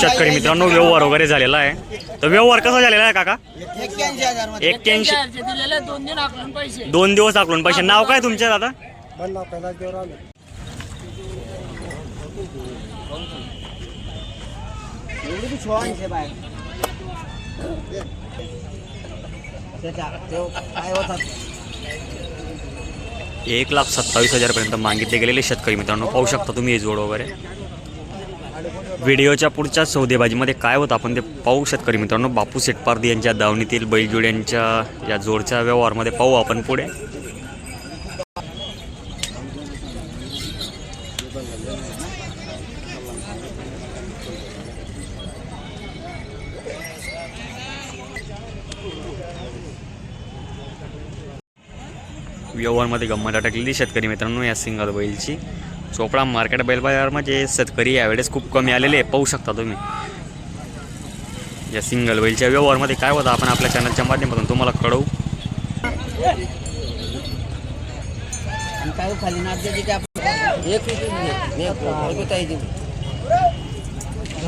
शेतकरी मित्रांनो व्यवहार वगैरे झालेला आहे. तर व्यवहार कसा झालेला आहे काका? एक्क्याऐंशी हजारमध्ये. एक्क्याऐंशी चारशे दिलेले दोन दिन आकलून पैसे. दोन दिवस आकलून पैसे. नाव काय तुमच्या दादा एवढी बी सोळाशे बाय त्याच्या तो काय होतात एक लाख सत्तावीस हजारपर्यंत मागितले गेलेले शेतकरी मित्रांनो. पाहू शकता तुम्ही हे जोड वगैरे. व्हिडिओच्या पुढच्या सौदेबाजीमध्ये काय होतं? आपण ते पाहू शेतकरी मित्रांनो बापू शेटपारदी यांच्या दावणीतील बैलजोड्यांच्या या जोडच्या व्यवहारमध्ये पाहू आपण पुढे. व्यवहारमध्ये गंमत अटकलेली शेतकरी मित्रांनो या सिंगल बैलची. चोपडा मार्केट बैल बाजारमध्ये शेतकरी यावेळेस खूप कमी आलेले आहे पाहू शकता तुम्ही. या सिंगल बैलच्या व्यवहारमध्ये काय होतं आपण आपल्या चॅनलच्या माध्यमातून तुम्हाला कळवू.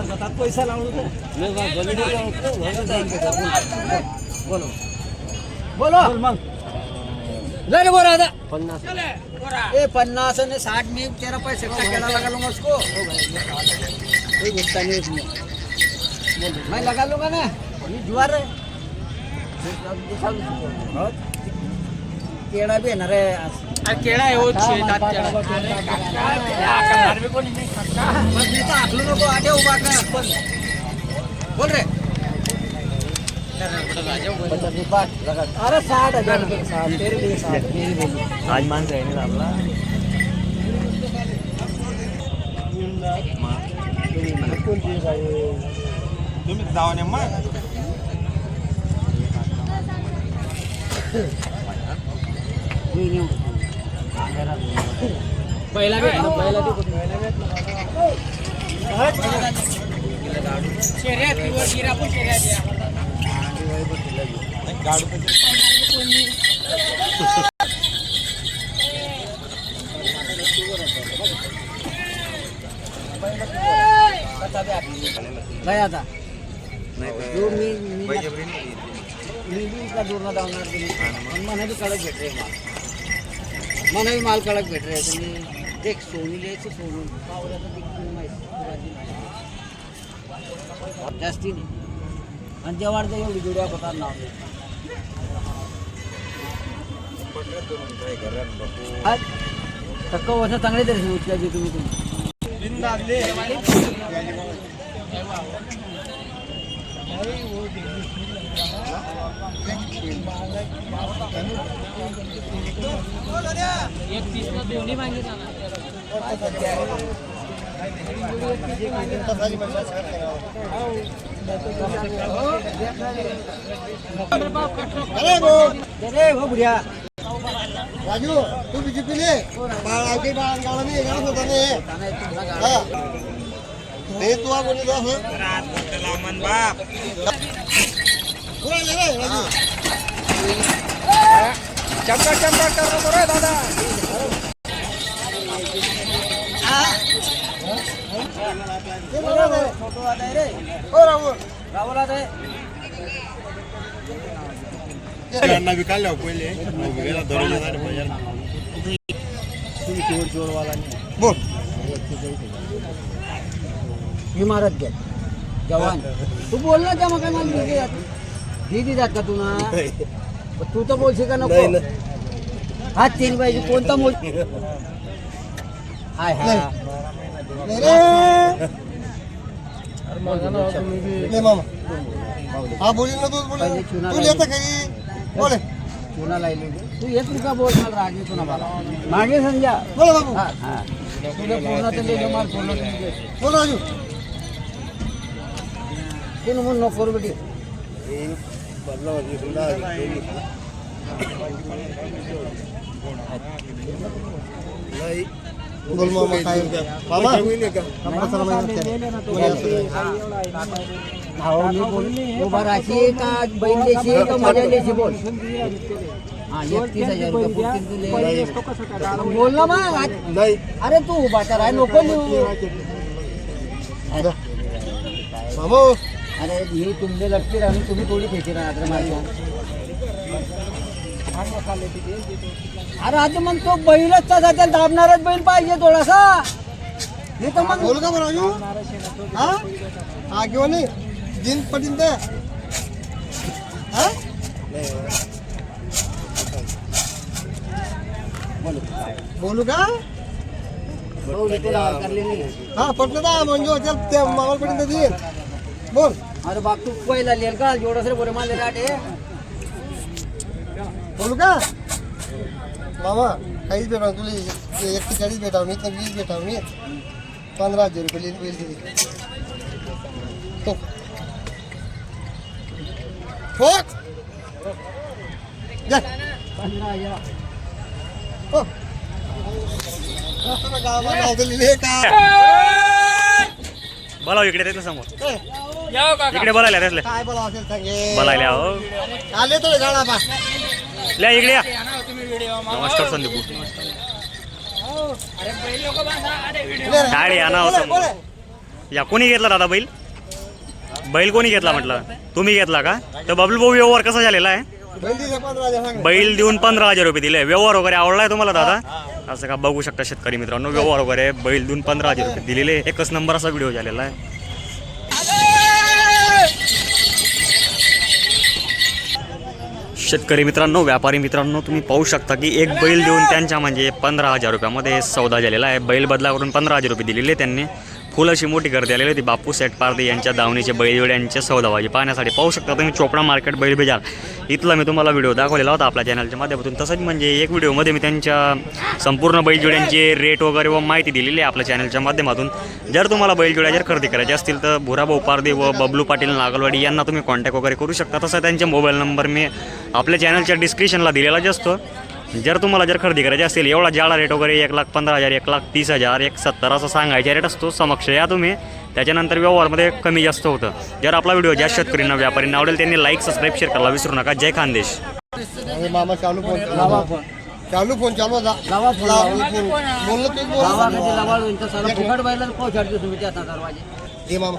रुपये पैसा बोलो बोलो. मग. लय बोला आता. पन्नास. ए पन्नास आणि साठ मी तेरा पैसे केला लगा लूंगा उसको एक गुस्सा नहीं इसमें मैं लगा लूंगा ना ये जुआर है केळा बी येणार आहे केळा आहे हो छे दात केळा. मग मी तर आखलू नको आटे उभा कर पण बोल रे अरे साठ हजार रुपये. साठ तेरे लिए साठ. मेरी बोली आज माणसं आहे ना आपला. पहिला भेट ना पहिला शर्यत शर्यत नाही आता जो मी मी मी बी इथला धावणार तुम्ही मला बी कडक भेट रे माल मला बी माल कडक भेट रे तुम्ही देख सोनी लिहायचं सोनून पावल्याचं माहिती जास्ती नाही आणि जेव्हा ते एवढी जुड्या होतात ना. टक्क वर्ष चांगले तरी उचलायचे तुम्ही तुम्ही. एक तीस दोन्ही मागे जाणार रे हो बुढ्या राजू तू बीजेपीले बाळाचे बाळांगाला मी येणार होता ने हा ते तू आ बोलले जास कोणाला रे राजू चमका चमका कर नको रे दादा ते बरोबर आहे. फोटो राहुल पहिले. बोल. इमारत घ्या जवान. तू बोल ना त्या मग काय मला दिदी जात का तू ना? पण तू तर बोलशील का नको? हा तीन पाहिजे. कोणता मोल हाय हाय. ले मामा हा बोली ना तूच बोल तू. येतं काही बोले चुना तू येत का बोल मला राग येतो ना. मला मागे संध्या बोला बाबू हा तुला पूर्ण तर लिहिलं मला पूर्ण तर बोल राजू तू म्हणून नको रे बेटी बोल मामा काय मामा कपडा सर भाऊ मी बोल उभा राहशी का बैल देशी का मजा देशी बोल. हा एकतीस हजार रुपये पुरतील तुले बोल ना मग. अरे तू उभा तर आहे नको लिहू. अरे. ही तुमले लटकी राहून तुम्ही थोडी फेकी राहणार माझ्या अरे आता मग तो बैलच तसा त्याला दाबणारच बैल पाहिजे थोडासा. नाही तर मग बोलू का बरं राजू हा? हा नाही दिन पटीन ते हा? बोलू का. हा पटलं का म्हणजे चल ते मामाला पटीन देईन बोल. अरे बाग तू पहिला लिहिल का जेवढं सर बोरे मारले राटे बोलू का? मामा काहीच भेटाव तुला एकशे चाळीस भेटाव मी तर वीस भेटाव मी. पंधरा हजार रुपये दिली ठोक. हो. ना इकडे समोर. ए, जाओ काका. इकडे बोलायला त्यातले काय बोला असेल सांगे. बोलायला हो आले तो गाडा बा. ल्या इकडे या. या ना तुम्ही व्हिडिओ नमस्कार संदीप अरे व्हिडिओ गाडी या हो. या कोणी घेतला दादा बैल? बैल कोणी घेतला म्हटलं? तुम्ही घेतला का? तर बबलू भाऊ व्यवहार कसा झालेला आहे? बैल देऊन पंधरा हजार रुपये दिले. व्यवहार वगैरे आवडलाय तुम्हाला दादा? असं का बघू शकता शेतकरी मित्रांनो व्यवहार वगैरे बैल देऊन पंधरा हजार रुपये दिलेले. एकच नंबर असा व्हिडिओ झालेला आहे. शेतकरी मित्रांनो व्यापारी मित्रांनो तुम्ही पाहू शकता की एक बैल देऊन त्यांच्या म्हणजे पंधरा हजार रुपयामध्ये सौदा झालेला आहे. बैल बदलावरून पंधरा हजार रुपये दिलेले त्यांनी. फुल अशी मोठी गर्दी आलेली होती. बापू सेट पारदे यांच्या दावणीचे बैलजोड्यांच्या सौदावाजी पाहण्यासाठी पाहू शकता तुम्ही चोपडा मार्केट बैल बाजार. इथला मी तुम्हाला व्हिडिओ दाखवलेला होता आपल्या चॅनलच्या माध्यमातून. तसंच म्हणजे एक व्हिडिओमध्ये मी त्यांच्या संपूर्ण बैलजोड्यांचे रेट वगैरे व माहिती दिलेली आहे आपल्या चॅनलच्या माध्यमातून. जर तुम्हाला बैलजोड्या जर खरेदी करायचे असतील तर भुराभाऊ पारदे व बबलू पाटील नागलवाडी यांना तुम्ही कॉन्टॅक्ट वगैरे करू शकता. तसं त्यांचे मोबाईल नंबर मी आपल्या चॅनलच्या डिस्क्रिप्शनला दिलेलाच असतो. जर तुम्हाला जर खरेदी करायची असेल एवढा जाळा रेट वगैरे एक लाख पंधरा हजार एक लाख तीस हजार एक सत्तर असं सांगायचा रेट असतो समक्ष या तुम्ही. त्याच्यानंतर व्यवहारमध्ये कमी जास्त होतं. जर आपला व्हिडिओ ज्या शेतकरींना व्यापारींना आवडेल त्यांनी लाईक सबस्क्राईब शेअर करायला विसरू नका. जय खानदेश. मामा चालू फोन लावा फोन. चालू फोन चालू होता लावा फोन. लावा फोन. बोललो तू लावा बोल कधी लावा यांचं साला फुकट बैलाला पोहोचाडतो तुम्ही त्या दरवाजे. दे मामा.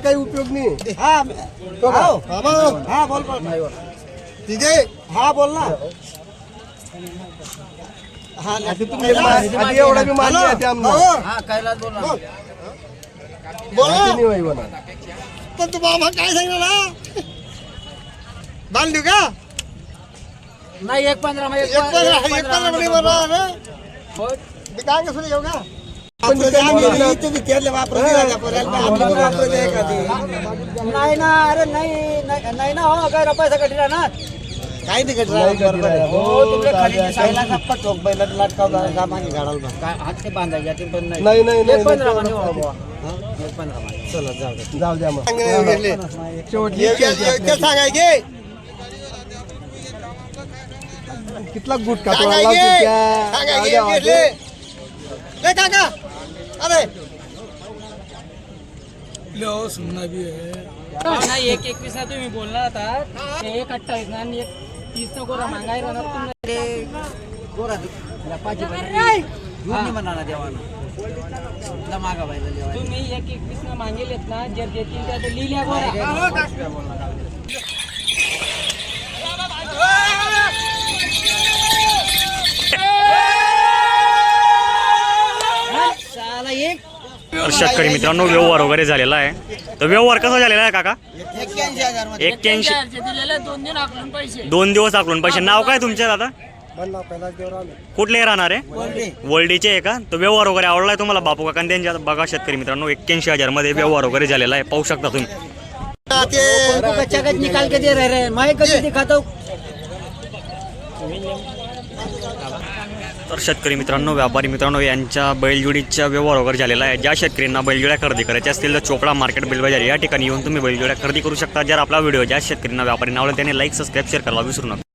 काही मी उपयोग नाही हा. हा, बोल. हा, बोल, बोल. तिघे. हा, बोल ना. हा, आता तुम्ही मा- आधी एवढा. हो. हा कैलास बोल ना. बोल. बोल ना. नाही होई म्हणा. पण तू मामा काय सांगणार ना बांधू का नाही एक पंधरा एक एक पंधरा एक पंधरा मिनिट बरं ना होय. मी काय कसं येऊ का पण नाही ना अरे नाही नाही नाही ना हो काय पैसा कधी राहणार काय तिकट नाही कधी नाही. हो तुमच्या खाली साईला चोक बैला लटकाव सामान्य गाडाला काय हात ते बांधायचे? यातून पण नाही. नाही नाही नाही एक पंधरा नाही, म्हणे हो? बुवा. एक पंधरा म्हणे. चला जाऊ दे. जाऊ द्या मग. गेले. शेवटली सांगायचे कितला गुट का सांगायचे सांगायचे गेले. ए काका. अरे नाही एक एकवीस ना तुम्ही बोलला होता ते एक अठ्ठावीस ना आणि एक तुम्ही. देवानं. मागा देवा एक एकवीस ना मागेलेत ना जर देतील त्या लिहिल्या गोरा. तर शेतकरी मित्रांनो व्यवहार वगैरे झालेला आहे. तर व्यवहार कसा झालेला आहे काका? एक्क्याऐंशी हजारमध्ये. एक्क्याऐंशी. दिलेले दोन दिन आकलून पैसे. दोन दिवस आकलून पैसे. नाव काय तुमच्या दादा? कुठले राहणार आहे? वर्ल्डीचे आहे का? तो व्यवहार वगैरे आवडलाय तुम्हाला बापू काका? आणि त्यांच्या बघा शेतकरी मित्रांनो एक्क्याऐंशी हजारमध्ये व्यवहार वगैरे झालेला आहे. पाहू शकता तुम्ही. ते को कच्चा कच निकाल के दे रहे हैं मैं कभी दिखाता हूँ तर शेतकरी मित्रांनो व्यापारी मित्रांनो यांच्या बैलजोडीच्या व्यवहार वगैरे झालेला आहे. ज्या शेतकऱ्यांना बैलजोड्या खरेदी करायच्या असतील तर चोपडा मार्केट बेलबाजार या ठिकाणी येऊन तुम्ही बैलजोड्या खरेदी करू शकता. जर आपला व्हिडिओ ज्या शेतकऱ्यांना व्यापारी आवडला त्याने लाईक सबस्क्राईब शेअर करायला विसरू नका.